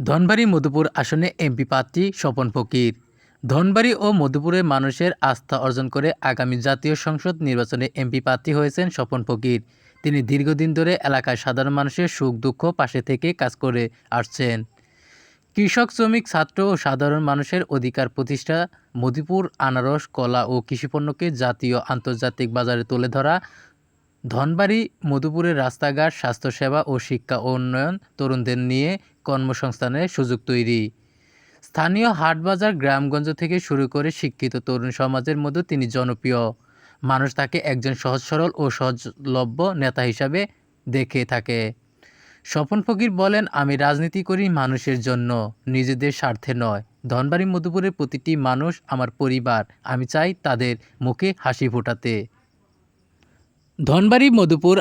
ধনবাড়ী মধুপুর আসনে এমপি প্রার্থী স্বপন ফকির। ধনবাড়ি ও মধুপুরের মানুষের আস্থা অর্জন করে আগামী জাতীয় সংসদ নির্বাচনে এমপি প্রার্থী হয়েছেন স্বপন ফকির। তিনি দীর্ঘদিন ধরে এলাকায় সাধারণ মানুষের সুখ দুঃখ পাশে থেকে কাজ করে আসছেন। কৃষক, শ্রমিক, ছাত্র ও সাধারণ মানুষের অধিকার প্রতিষ্ঠা মধুপুর, আনারস, কলা ও কৃষিপণ্যকে জাতীয় আন্তর্জাতিক বাজারে তুলে ধরা ধনবাড়ি, মধুপুরের রাস্তাঘাট, স্বাস্থ্যসেবা ও শিক্ষা উন্নয়ন তরুণদের নিয়ে কর্মসংস্থানের সুযোগ তৈরি। স্থানীয় হাটবাজার গ্রামগঞ্জ থেকে শুরু করে শিক্ষিত তরুণ সমাজের মধ্যে তিনি জনপ্রিয়। মানুষ তাকে একজন সহজ সরল ও সহজলভ্য নেতা হিসাবে দেখে থাকে। স্বপন ফকির বলেন, আমি রাজনীতি করি মানুষের জন্য, নিজেদের স্বার্থে নয়। ধনবাড়ি, মধুপুরের প্রতিটি মানুষ আমার পরিবার। আমি চাই তাদের মুখে হাসি ফোটাতে। ধনবাড়ী মধুপুর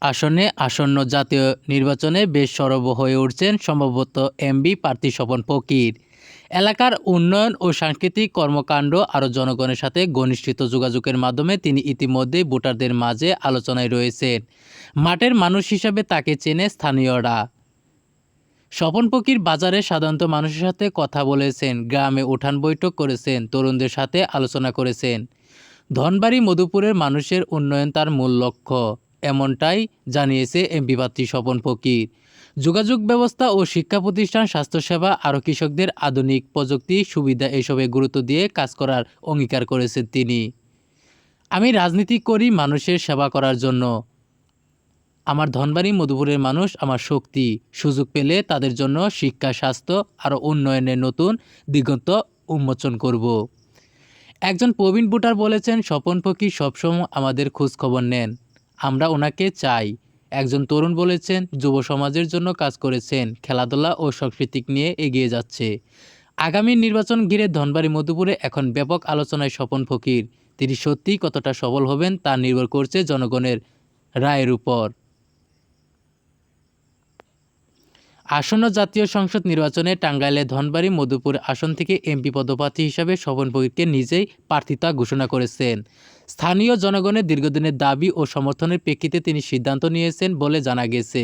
আসনে আসন্ন জাতীয় নির্বাচনে বেশ সরব হয়ে উঠছেন সম্ভবত এমবি প্রার্থী স্বপন ফকির। এলাকার উন্নয়ন ও সাংস্কৃতিক কর্মকাণ্ড আরও জনগণের সাথে ঘনিষ্ঠিত যোগাযোগের মাধ্যমে তিনি ইতিমধ্যেই ভোটারদের মাঝে আলোচনায় রয়েছেন। মাঠের মানুষ হিসাবে তাকে চেনে স্থানীয়রা। স্বপন ফকির বাজারে সাধারণত মানুষের সাথে কথা বলেছেন, গ্রামে উঠান বৈঠক করেছেন, তরুণদের সাথে আলোচনা করেছেন। ধনবাড়ী মধুপুরের মানুষের উন্নয়ন তার মূল লক্ষ্য। এমনটাই জানিয়েছে এমপি প্রার্থী স্বপন ফকির। যোগাযোগ ব্যবস্থা ও শিক্ষা প্রতিষ্ঠান, স্বাস্থ্যসেবা আরও কৃষকদের আধুনিক প্রযুক্তি, সুবিধা এসবে গুরুত্ব দিয়ে কাজ করার অঙ্গীকার করেছেন তিনি। আমি রাজনীতি করি মানুষের সেবা করার জন্য। আমার ধনবাড়ি মধুপুরের মানুষ আমার শক্তি। সুযোগ পেলে তাদের জন্য শিক্ষা, স্বাস্থ্য আরও উন্নয়নের নতুন দিগন্ত উন্মোচন করব। একজন প্রবীণ ভোটার বলেছেন, স্বপন ফকির সবসময় আমাদের খোঁজ খবর নেন। আমরা ওনাকে চাই। একজন তরুণ বলেছেন, যুব সমাজের জন্য কাজ করেছেন। খেলাধুলা ও সাংস্কৃতিক নিয়ে এগিয়ে যাচ্ছে। আগামী নির্বাচন ঘিরে ধনবাড়ি মধুপুরে এখন ব্যাপক আলোচনায় স্বপন ফকির। তিনি সত্যিই কতটা সফল হবেন তা নির্ভর করছে জনগণের রায়ের উপর। আসন্ন জাতীয় সংসদ নির্বাচনে টাঙ্গাইলে ধনবাড়ি, মধুপুর আসন থেকে এমপি পদপ্রার্থী হিসাবে স্বপন ফকিরকে নিজেই প্রার্থিতা ঘোষণা করেছেন। স্থানীয় জনগণের দীর্ঘদিনের দাবি ও সমর্থনের প্রেক্ষিতে তিনি সিদ্ধান্ত নিয়েছেন বলে জানা গেছে।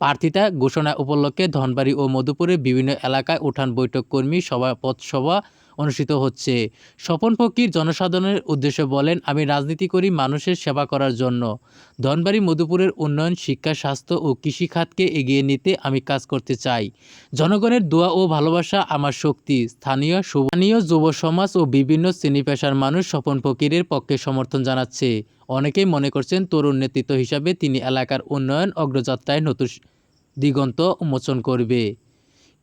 প্রার্থিতা ঘোষণা উপলক্ষে ধনবাড়ি ও মধুপুরের বিভিন্ন এলাকায় উঠান বৈঠক কর্মী সভা পথসভা অনুষ্ঠিত হচ্ছে। স্বপন ফকির জনসাধারণের উদ্দেশ্যে বলেন, আমি রাজনীতি করি মানুষের সেবা করার জন্য। ধনবাড়ী, মধুপুরের উন্নয়ন, শিক্ষা, স্বাস্থ্য ও কৃষিখাতকে এগিয়ে নিতে আমি কাজ করতে চাই। জনগণের দোয়া ও ভালোবাসা আমার শক্তি। স্থানীয় স্থানীয় যুব সমাজ ও বিভিন্ন শ্রেণি পেশার মানুষ স্বপন ফকিরের পক্ষে সমর্থন জানাচ্ছে। অনেকেই মনে করছেন তরুণ নেতৃত্ব হিসাবে তিনি এলাকার উন্নয়ন অগ্রযাত্রায় নতুন দিগন্ত উন্মোচন করবে।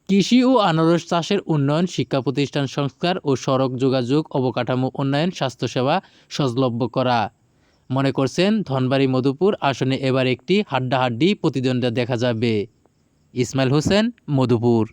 কৃষি ও আনারস চাষের উন্নয়ন, শিক্ষা প্রতিষ্ঠান সংস্কার ও সড়ক যোগাযোগ অবকাঠামো উন্নয়ন, স্বাস্থ্যসেবা সজলভ্য করা। মনে করছেন, ধনবাড়ি মধুপুর আসনে এবার একটি হাড্ডাহাড্ডি প্রতিদ্বন্দ্বিতা দেখা যাবে। ইসমাইল হোসেন, মধুপুর।